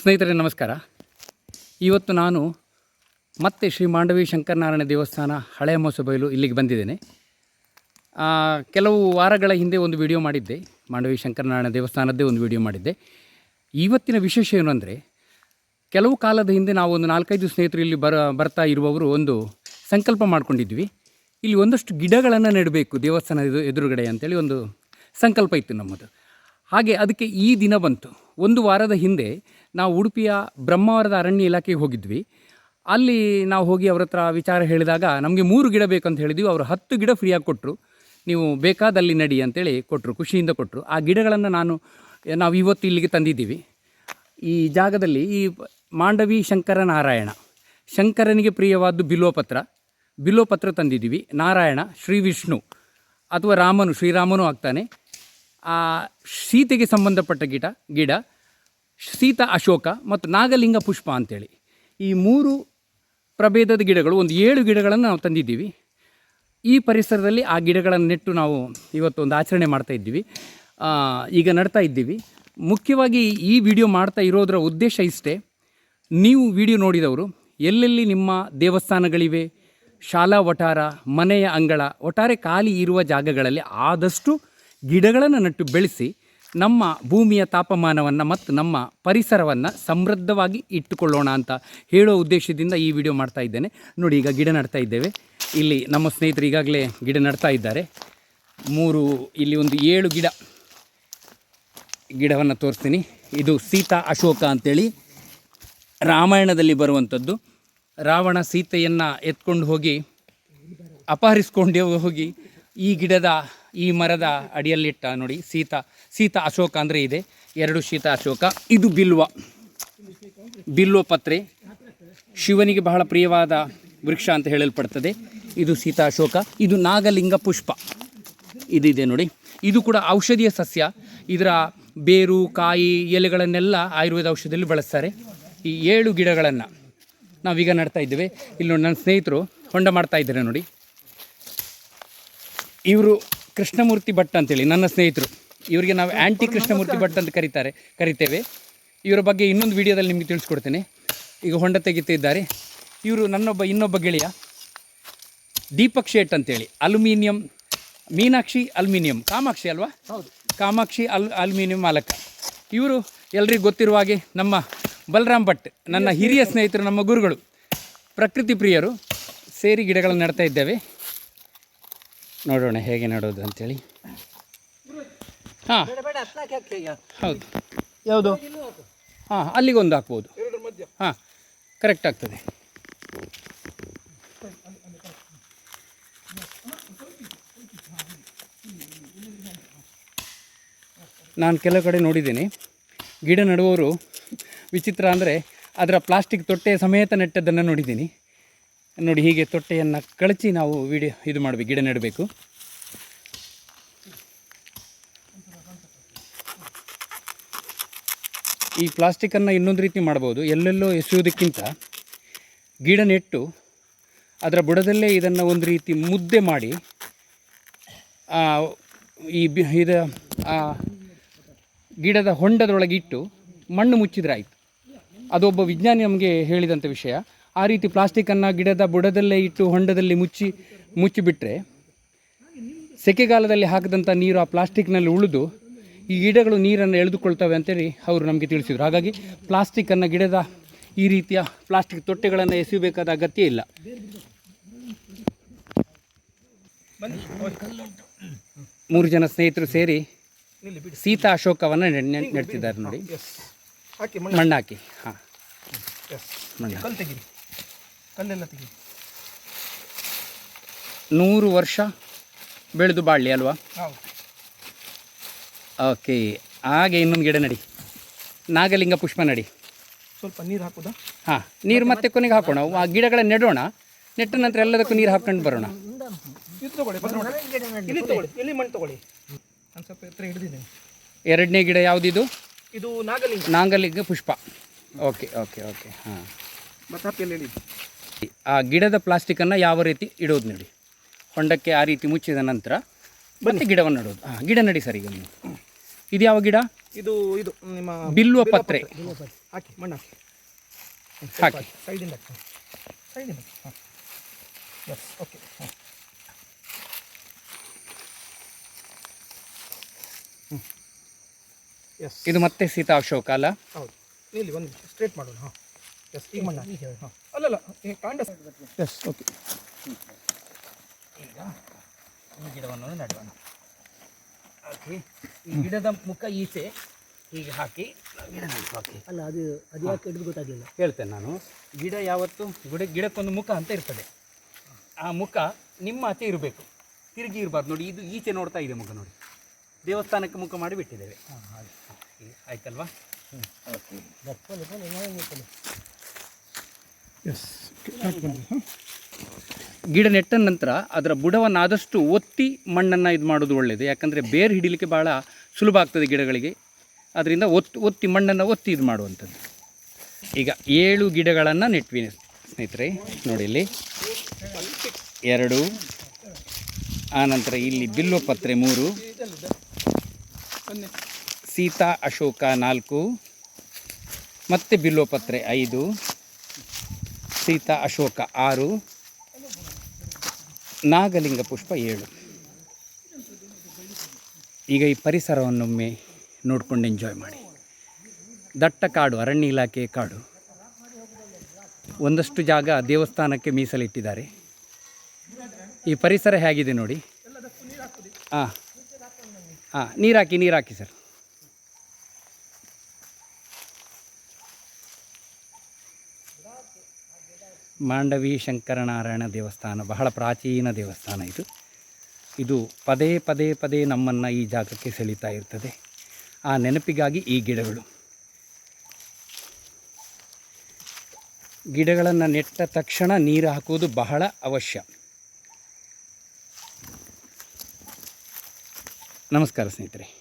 ಸ್ನೇಹಿತರೆ, ನಮಸ್ಕಾರ. ಇವತ್ತು ನಾನು ಮತ್ತೆ ಶ್ರೀ ಮಾಂಡವಿ ಶಂಕರನಾರಾಯಣ ದೇವಸ್ಥಾನ ಹಳೆಯ ಮೊಸಬೈಲು ಇಲ್ಲಿಗೆ ಬಂದಿದ್ದೇನೆ. ಕೆಲವು ವಾರಗಳ ಹಿಂದೆ ಒಂದು ವಿಡಿಯೋ ಮಾಡಿದ್ದೆ. ಮಾಂಡವಿ ಶಂಕರನಾರಾಯಣ ದೇವಸ್ಥಾನದ್ದೇ ಒಂದು ವಿಡಿಯೋ ಮಾಡಿದ್ದೆ. ಇವತ್ತಿನ ವಿಶೇಷ ಏನು ಅಂದರೆ, ಕೆಲವು ಕಾಲದ ಹಿಂದೆ ನಾವು ಒಂದು ನಾಲ್ಕೈದು ಸ್ನೇಹಿತರು ಇಲ್ಲಿ ಬರ, ಬರ್ತಾ ಇರುವವರು ಒಂದು ಸಂಕಲ್ಪ ಮಾಡಿಕೊಂಡಿದ್ವಿ. ಇಲ್ಲಿ ಒಂದಷ್ಟು ಗಿಡಗಳನ್ನು ನೆಡಬೇಕು ದೇವಸ್ಥಾನದ ಎದು ಎದುರುಗಡೆ ಅಂತೇಳಿ ಒಂದು ಸಂಕಲ್ಪ ಇತ್ತು ನಮ್ಮದು. ಹಾಗೆ ಅದಕ್ಕೆ ಈ ದಿನ ಬಂತು. ಒಂದು ವಾರದ ಹಿಂದೆ ನಾವು ಉಡುಪಿಯ ಬ್ರಹ್ಮಾವರದ ಅರಣ್ಯ ಇಲಾಖೆಗೆ ಹೋಗಿದ್ವಿ. ಅಲ್ಲಿ ನಾವು ಹೋಗಿ ಅವ್ರ ಹತ್ರ ವಿಚಾರ ಹೇಳಿದಾಗ ನಮಗೆ ಮೂರು ಗಿಡ ಬೇಕಂತ ಹೇಳಿದ್ವಿ. ಅವರು ಹತ್ತು ಗಿಡ ಫ್ರೀಯಾಗಿ ಕೊಟ್ಟರು ನೀವು ಬೇಕಾದಲ್ಲಿ ನಡಿ ಅಂತೇಳಿ ಕೊಟ್ಟರು ಖುಷಿಯಿಂದ ಕೊಟ್ಟರು ಆ ಗಿಡಗಳನ್ನು ನಾನು, ನಾವು ಇವತ್ತು ಇಲ್ಲಿಗೆ ತಂದಿದ್ದೀವಿ. ಈ ಜಾಗದಲ್ಲಿ ಈ ಮಾಂಡವಿ ಶಂಕರ ನಾರಾಯಣ. ಶಂಕರನಿಗೆ ಪ್ರಿಯವಾದ್ದು ಬಿಲ್ವಪತ್ರ ಬಿಲ್ವಪತ್ರ ತಂದಿದ್ದೀವಿ. ನಾರಾಯಣ, ಶ್ರೀ ವಿಷ್ಣು ಅಥವಾ ರಾಮನು, ಶ್ರೀರಾಮನು ಆಗ್ತಾನೆ. ಸೀತೆಗೆ ಸಂಬಂಧಪಟ್ಟ ಗಿಡ ಗಿಡ ಸೀತಾ ಅಶೋಕ ಮತ್ತು ನಾಗಲಿಂಗ ಪುಷ್ಪ ಅಂತೇಳಿ. ಈ ಮೂರು ಪ್ರಭೇದದ ಗಿಡಗಳು ಒಂದು ಏಳು ಗಿಡಗಳನ್ನು ನಾವು ತಂದಿದ್ದೀವಿ. ಈ ಪರಿಸರದಲ್ಲಿ ಆ ಗಿಡಗಳನ್ನು ನೆಟ್ಟು ನಾವು ಇವತ್ತು ಒಂದು ಆಚರಣೆ ಮಾಡ್ತಾ ಇದ್ದೀವಿ. ಆ, ಈಗ ನಡ್ತಾ ಇದ್ದೀವಿ. ಮುಖ್ಯವಾಗಿ ಈ ವಿಡಿಯೋ ಮಾಡ್ತಾ ಇರೋದರ ಉದ್ದೇಶ ಇಷ್ಟೇ ನೀವು ವಿಡಿಯೋ ನೋಡಿದವರು ಎಲ್ಲೆಲ್ಲಿ ನಿಮ್ಮ ದೇವಸ್ಥಾನಗಳಿವೆ ಶಾಲಾ ವಠಾರ ಮನೆಯ ಅಂಗಳ ಒಟ್ಟಾರೆ ಖಾಲಿ ಇರುವ ಜಾಗಗಳಲ್ಲಿ ಆದಷ್ಟು ಗಿಡಗಳನ್ನು ನಟ್ಟು ಬೆಳೆಸಿ ನಮ್ಮ ಭೂಮಿಯ ತಾಪಮಾನವನ್ನು ಮತ್ತು ನಮ್ಮ ಪರಿಸರವನ್ನು ಸಮೃದ್ಧವಾಗಿ ಇಟ್ಟುಕೊಳ್ಳೋಣ ಅಂತ ಹೇಳೋ ಉದ್ದೇಶದಿಂದ ಈ ವಿಡಿಯೋ ಮಾಡ್ತಾ ಇದ್ದೇನೆ. ನೋಡಿ, ಈಗ ಗಿಡ ನಡ್ತಾ ಇದ್ದೇವೆ. ಇಲ್ಲಿ ನಮ್ಮ ಸ್ನೇಹಿತರು ಈಗಾಗಲೇ ಗಿಡ ನಡ್ತಾ ಇದ್ದಾರೆ. ಮೂರು, ಇಲ್ಲಿ ಒಂದು ಏಳು ಗಿಡ ಗಿಡವನ್ನು ತೋರಿಸ್ತೀನಿ. ಇದು ಸೀತಾ ಅಶೋಕ ಅಂಥೇಳಿ ರಾಮಾಯಣದಲ್ಲಿ ಬರುವಂಥದ್ದು. ರಾವಣ ಸೀತೆಯನ್ನು ಎತ್ಕೊಂಡು ಹೋಗಿ ಅಪಹರಿಸ್ಕೊಂಡು ಹೋಗಿ ಈ ಗಿಡದ ಈ ಮರದ ಅಡಿಯಲ್ಲಿಟ್ಟ ನೋಡಿ, ಸೀತಾ, ಸೀತ ಅಶೋಕ ಅಂದರೆ ಇದೆ. ಎರಡು ಸೀತಾ ಅಶೋಕ. ಇದು ಬಿಲ್ವ. ಬಿಲ್ವ ಪತ್ರೆ. ಶಿವನಿಗೆ ಬಹಳ ಪ್ರಿಯವಾದ ವೃಕ್ಷ ಅಂತ ಹೇಳಲ್ಪಡ್ತದೆ. ಇದು ಸೀತಾ ಅಶೋಕ. ಇದು ನಾಗಲಿಂಗ ಪುಷ್ಪ. ಇದಿದೆ ನೋಡಿ. ಇದು ಕೂಡ ಔಷಧೀಯ ಸಸ್ಯ. ಇದರ ಬೇರು, ಕಾಯಿ, ಎಲೆಗಳನ್ನೆಲ್ಲ ಆಯುರ್ವೇದ ಔಷಧಿಯಲ್ಲಿ ಬಳಸ್ತಾರೆ. ಈ ಏಳು ಗಿಡಗಳನ್ನು ನಾವೀಗ ನಡ್ತಾ ಇದ್ದೇವೆ. ಇಲ್ಲಿ ನೋಡಿ ನನ್ನ ಸ್ನೇಹಿತರು ಹೊಂಡ ಮಾಡ್ತಾ ಇದ್ದಾರೆ ನೋಡಿ. ಇವರು ಕೃಷ್ಣಮೂರ್ತಿ ಭಟ್ ಅಂತೇಳಿ ನನ್ನ ಸ್ನೇಹಿತರು. ಇವರಿಗೆ ನಾವು ಆ್ಯಂಟಿ ಕೃಷ್ಣಮೂರ್ತಿ ಭಟ್ ಅಂತ ಕರೀತಾರೆ ಕರಿತೇವೆ. ಇವರ ಬಗ್ಗೆ ಇನ್ನೊಂದು ವಿಡಿಯೋದಲ್ಲಿ ನಿಮಗೆ ತಿಳಿಸ್ಕೊಡ್ತೇನೆ. ಈಗ ಹೊಂಡ ತೆಗಿತಿದ್ದಾರೆ ಇವರು ನನ್ನೊಬ್ಬ ಇನ್ನೊಬ್ಬ ಗೆಳೆಯ. ದೀಪಕ್ ಶೇಟ್ ಅಂತೇಳಿ ಅಲ್ಯೂಮಿನಿಯಂ ಮೀನಾಕ್ಷಿ ಅಲ್ಯೂಮಿನಿಯಂ ಕಾಮಾಕ್ಷಿ ಅಲ್ವಾ? ಹೌದು. ಕಾಮಾಕ್ಷಿ ಅಲ್ ಅಲ್ಯೂಮಿನಿಯಂ ಮಾಲಕ. ಇವರು ಎಲ್ರಿಗೂ ಗೊತ್ತಿರುವ ಹಾಗೆ ನಮ್ಮ ಬಲರಾಮ್ ಭಟ್ ನನ್ನ ಹಿರಿಯ ಸ್ನೇಹಿತರು ನಮ್ಮ ಗುರುಗಳು. ಪ್ರಕೃತಿ ಪ್ರಿಯರು ಸೇರಿ ಗಿಡಗಳನ್ನು ನೆಡ್ತಾ ಇದ್ದೇವೆ. ನೋಡೋಣ ಹೇಗೆ ನೋಡೋದು ಅಂತೇಳಿ. ಹಾಂ. ಹೌದು. ಯಾವುದು? ಹಾಂ ಅಲ್ಲಿಗೊಂದು ಹಾಕ್ಬೋದು. ಹಾಂ ಕರೆಕ್ಟ್ ಆಗ್ತದೆ. ನಾನು ಕೆಲವು ಕಡೆ ನೋಡಿದ್ದೀನಿ. ಗಿಡ ನಡುವವರು ವಿಚಿತ್ರ ಅಂದರೆ ಅದರ ಪ್ಲಾಸ್ಟಿಕ್ ತೊಟ್ಟೆ ಸಮೇತ ನೆಟ್ಟದ್ದನ್ನು ನೋಡಿದ್ದೀನಿ. ನೋಡಿ ಹೀಗೆ ತೊಟ್ಟೆಯನ್ನು ಕಳಚಿ ನಾವು ವಿಡಿಯೋ ಇದು ಮಾಡಬೇಕು, ಗಿಡ ನೆಡಬೇಕು. ಈ ಪ್ಲಾಸ್ಟಿಕ್ಕನ್ನು ಇನ್ನೊಂದು ರೀತಿ ಮಾಡ್ಬೋದು. ಎಲ್ಲೆಲ್ಲೋ ಎಸೆಯುವುದಕ್ಕಿಂತ ಗಿಡ ನೆಟ್ಟು ಅದರ ಬುಡದಲ್ಲೇ ಇದನ್ನು ಒಂದು ರೀತಿ ಮುದ್ದೆ ಮಾಡಿ ಈ ಬಿ, ಇದ ಗಿಡದ ಹೊಂಡದೊಳಗಿಟ್ಟು ಮಣ್ಣು ಮುಚ್ಚಿದ್ರೆ ಆಯಿತು. ಅದೊಬ್ಬ ವಿಜ್ಞಾನಿ ನಮಗೆ ಹೇಳಿದಂಥ ವಿಷಯ. ಆ ರೀತಿ ಪ್ಲಾಸ್ಟಿಕನ್ನು ಗಿಡದ ಬುಡದಲ್ಲೇ ಇಟ್ಟು ಹೊಂಡದಲ್ಲಿ ಮುಚ್ಚಿ ಮುಚ್ಚಿಬಿಟ್ರೆ ಸೆಕೆಗಾಲದಲ್ಲಿ ಹಾಕಿದಂಥ ನೀರು ಆ ಪ್ಲಾಸ್ಟಿಕ್ನಲ್ಲಿ ಉಳಿದು ಈ ಗಿಡಗಳು ನೀರನ್ನು ಎಳೆದುಕೊಳ್ತವೆ ಅಂತೇಳಿ ಅವರು ನಮಗೆ ತಿಳಿಸಿದರು. ಹಾಗಾಗಿ ಪ್ಲಾಸ್ಟಿಕ್ಕನ್ನು ಗಿಡದ ಈ ರೀತಿಯ ಪ್ಲಾಸ್ಟಿಕ್ ತೊಟ್ಟೆಗಳನ್ನು ಎಸೆಯಬೇಕಾದ ಅಗತ್ಯ ಇಲ್ಲ. ಮೂರು ಜನ ಸ್ನೇಹಿತರು ಸೇರಿ ಸೀತಾ ಅಶೋಕವನ್ನು ನೆಡ್- ನೆಡ್- ನೆಡ್ತಿದ್ದಾರೆ ನೋಡಿ. ಮಣ್ಣಾಕಿ ಹಾಂ. ಮಣ್ಣು ಕಲ್ಲೆಲ್ಲ ತೆಗಿ. ನೂರು ವರ್ಷ ಬೆಳೆದು ಬಾಳಲಿ ಅಲ್ವಾ? ಹೌದು. ಓಕೆ ಹಾಗೆ ಇನ್ನೊಂದು ಗಿಡ ನಡಿ. ನಾಗಲಿಂಗ ಪುಷ್ಪ ನಡಿ. ಸ್ವಲ್ಪ ನೀರು ಹಾಕೋದಾ? ಹಾಂ ನೀರು ಮತ್ತೆ ಕೊನೆಗೆ ಹಾಕೋಣ. ಆ ಗಿಡಗಳ ನೆಡೋಣ. ನೆಟ್ಟ ನಂತರ ಎಲ್ಲದಕ್ಕೂ ನೀರು ಹಾಕ್ಕೊಂಡು ಬರೋಣ. ಇದು ತಗೊಳ್ಳಿ ಪತ್ರ ಇಲ್ಲಿ ತಗೊಳ್ಳಿ ಇಲ್ಲಿ ಮಣ್ಣು ತಗೊಳ್ಳಿ. ನಾನು ಸ್ವಲ್ಪ ಎತ್ತರ ಹಿಡಿದಿದ್ದೇನೆ. ಎರಡನೇ ಗಿಡ ಯಾವುದಿದು? ಇದು ನಾಗಲಿಂಗ. ನಾಗಲಿಂಗ ಪುಷ್ಪ. ಓಕೆ ಓಕೆ ಓಕೆ ಹಾಂ. ಮತ್ತೆ ಆ ಗಿಡದ ಪ್ಲಾಸ್ಟಿಕನ್ನು ಯಾವ ರೀತಿ ಇಡೋದು ನೋಡಿ. ಹೊಂಡಕ್ಕೆ ಆ ರೀತಿ ಮುಚ್ಚಿದ ನಂತರ ಮತ್ತೆ ಗಿಡವನ್ನು ನೆಡೋದು ಹಾಂ ಗಿಡ ನಡಿ ಸರ್ ಈಗ ನೀವು. ಇದು ಯಾವ ಗಿಡ? ಇದು ಇದು ನಿಮ್ಮ ಬಿಲ್ಲುವ ಪತ್ರೆ. ಹಾಕಿ ಮಣ್ಣು ಹಾಕಿ. ಹಾಕಿ. ಸೈಡಿಂದ ಸೈಡಿಂದ ಹಾಂ. ಎಸ್ ಓಕೆ ಹಾಂ. ಎಸ್ ಇದು ಮತ್ತೆ ಸೀತಾ ಅಶೋಕ ಅಲ್ಲ? ಹೌದು. ಇಲ್ಲಿ ಒಂದು ಸ್ಟ್ರೇಟ್ ಮಾಡೋಣ. ಹಾಂ. ಎಸ್ ಈ ಮಣ್ಣು ಹಾಕಿ. ಹಾಂ. ಅಲ್ಲಲ್ಲ ಕಾಂಡ ಎಸ್ ಓಕೆ ಈಗ ಈ ಗಿಡವನ್ನು ನೆಡೋಣ ಹಾಕಿ ಈ ಗಿಡದ ಮುಖ ಈಚೆ ಹೀಗೆ ಹಾಕಿ ಗಿಡ ಹಾಕಿ ಅಲ್ಲ ಅದು ಅದು ಯಾಕೆ ಹಿಡಿದು ಗೊತ್ತಾಗಲಿಲ್ಲ? ಹೇಳ್ತೇನೆ ನಾನು. ಗಿಡ ಯಾವತ್ತು ಗಿಡ ಗಿಡಕ್ಕೊಂದು ಮುಖ ಅಂತ ಇರ್ತದೆ. ಆ ಮುಖ ನಿಮ್ಮ ಆಚೆ ಇರಬೇಕು. ತಿರುಗಿ ಇರಬಾರ್ದು. ನೋಡಿ ಇದು ಈಚೆ ನೋಡ್ತಾ ಇದೆ ಮುಖ ನೋಡಿ. ದೇವಸ್ಥಾನಕ್ಕೆ ಮುಖ ಮಾಡಿ ಬಿಟ್ಟಿದ್ದೇವೆ. ಹಾಂ ಹಾಗೆ. ಆಯ್ತಲ್ವಾ? ಎಸ್ ಗಿಡ ನೆಟ್ಟ ನಂತರ ಅದರ ಬುಡವನ್ನು ಆದಷ್ಟು ಒತ್ತಿ ಮಣ್ಣನ್ನು ಇದು ಮಾಡೋದು ಒಳ್ಳೆಯದು ಯಾಕಂದರೆ ಬೇರು ಹಿಡಿಲಿಕ್ಕೆ ಭಾಳ ಸುಲಭ ಆಗ್ತದೆ ಗಿಡಗಳಿಗೆ. ಅದರಿಂದ ಒತ್ತು ಒತ್ತಿ ಮಣ್ಣನ್ನು ಒತ್ತಿ ಇದು ಮಾಡುವಂಥದ್ದು. ಈಗ ಏಳು ಗಿಡಗಳನ್ನು ನೆಟ್ವಿ ಸ್ನೇಹಿತರೆ, ನೋಡಿ ಇಲ್ಲಿ. ಎರಡು ಆನಂತರ ಇಲ್ಲಿ ಬಿಲ್ವಪತ್ರೆ ಮೂರು. ಸೀತಾ, ಅಶೋಕ ನಾಲ್ಕು. ಮತ್ತು ಬಿಲ್ವಪತ್ರೆ ಐದು. ಸೀತಾ ಅಶೋಕ ಆರು, ನಾಗಲಿಂಗ ಪುಷ್ಪ ಏಳು. ಈಗ ಈ ಪರಿಸರವನ್ನೊಮ್ಮೆ ನೋಡಿಕೊಂಡು ಎಂಜಾಯ್ ಮಾಡಿ. ದಟ್ಟ ಕಾಡು, ಅರಣ್ಯ ಇಲಾಖೆ ಕಾಡು. ಒಂದಷ್ಟು ಜಾಗ ದೇವಸ್ಥಾನಕ್ಕೆ ಮೀಸಲಿಟ್ಟಿದ್ದಾರೆ. ಈ ಪರಿಸರ ಹೇಗಿದೆ ನೋಡಿ. ಹಾಂ ಹಾಂ ನೀರಾಕಿ ನೀರಾಕಿ ಸರ್. ಮಾಂಡವಿ ಶಂಕರನಾರಾಯಣ ದೇವಸ್ಥಾನ, ಬಹಳ ಪ್ರಾಚೀನ ದೇವಸ್ಥಾನ ಇದು. ಇದು ಪದೇ ಪದೇ ಪದೇ ನಮ್ಮನ್ನು ಈ ಜಾಗಕ್ಕೆ ಸೆಳೀತಾ ಇರ್ತದೆ. ಆ ನೆನಪಿಗಾಗಿ ಈ ಗಿಡಗಳು. ಗಿಡಗಳನ್ನು ನೆಟ್ಟ ತಕ್ಷಣ ನೀರು ಹಾಕುವುದು ಬಹಳ ಅವಶ್ಯ. ನಮಸ್ಕಾರ ಸ್ನೇಹಿತರೆ.